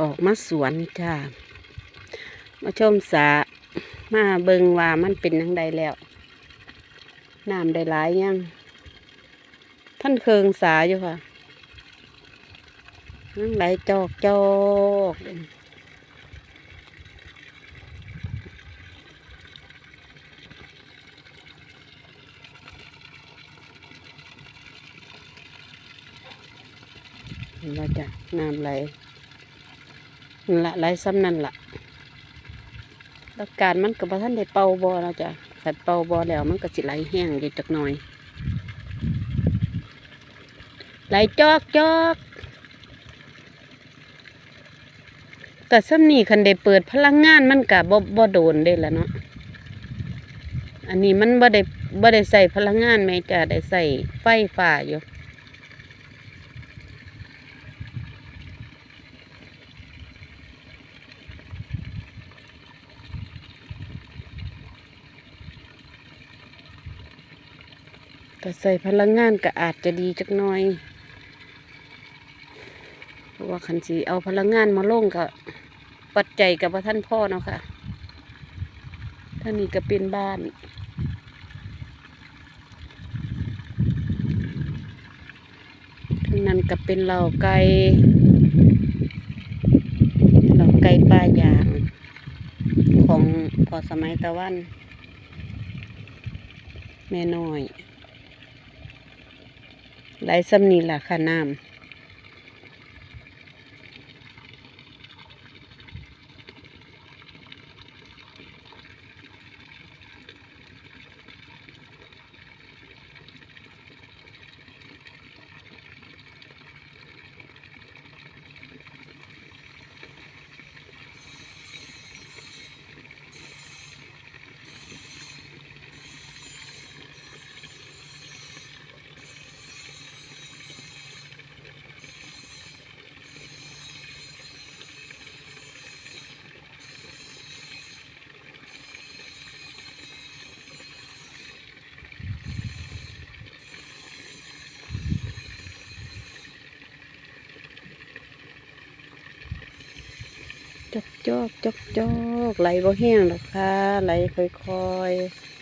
ออกมาสวนจ้า มาชมสระมาเบิงว่ามันเป็นยังไดแล้ว น้ำได้หลายยัง ท่านเคืองสาอยู่ค่ะนั่งไหลจอกจอกเห็นว่าจะน้ำไหล นั่นละไหลซ้ำนั่นละแล้วการมันกับท่านได้เป่าบอแล้วจ้ะขัดเป่าบอแล้วมันก็สิไหลแห้งอยู่จักหน่อยไหลจอกจอกแต่ซ้ำนี่คันได้เปิดพลังงานมันกะบ่บ่โดนได้ละเนาะอันนี้มันบ่ได้บ่ได้ใส่พลังงานแม่จ้ะได้ใส่ไฟฟ้าอยู่ แต่ใส่พลังงานก็อาจจะดีจักหน่อยเพราะว่าคันสีเอาพลังงานมาลงก็ปัจจัยกับว่าท่านพ่อเนาะค่ะท่านนี้ก็เป็นบ้านทั้งนั้นก็เป็นเหล่าไก่เหล่าไก่ปลายางของพอสมัยตะวันแม่น้อย ไหลซ้ำนี่ล่ะค่ะน้ำ จอกจอกจอกจอกไหลบ่แห้งหรอกค่ะไหลค่อยๆ